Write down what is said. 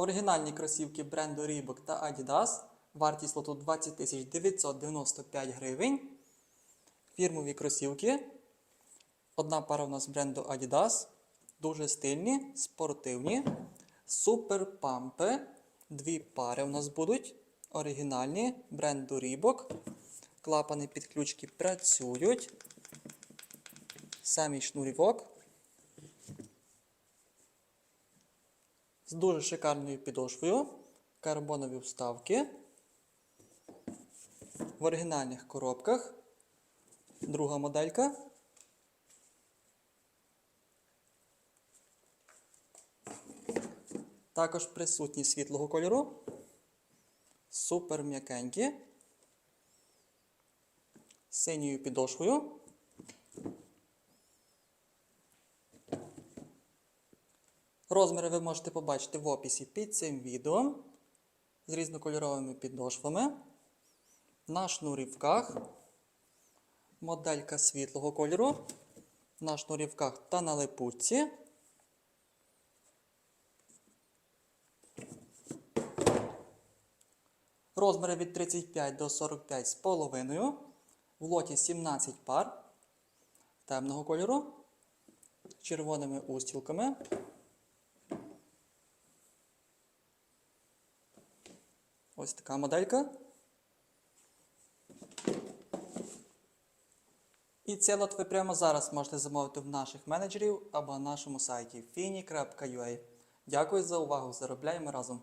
Оригінальні кросівки бренду Reebok та Adidas. Вартість лоту 20 995 гривень. Фірмові кросівки. Одна пара у нас бренду Adidas. Дуже стильні, спортивні. Супер пампи. Дві пари у нас будуть. Оригінальні бренду Reebok. Клапани під ключки працюють. Самий шнурівок. З дуже шикарною підошвою. Карбонові вставки. В оригінальних коробках. Друга моделька. Також присутні світлого кольору. Супер м'якенькі. Синьою підошвою. Розміри ви можете побачити в описі під цим відео з різнокольоровими підошвами. На шнурівках. Моделька світлого кольору. На шнурівках та на липучці. Розміри від 35 до 45 з половиною. В лоті 17 пар темного кольору з червоними устілками. Ось така моделька. І цей лот ви прямо зараз можете замовити в наших менеджерів або на нашому сайті fini.ua. Дякую за увагу! Заробляємо разом!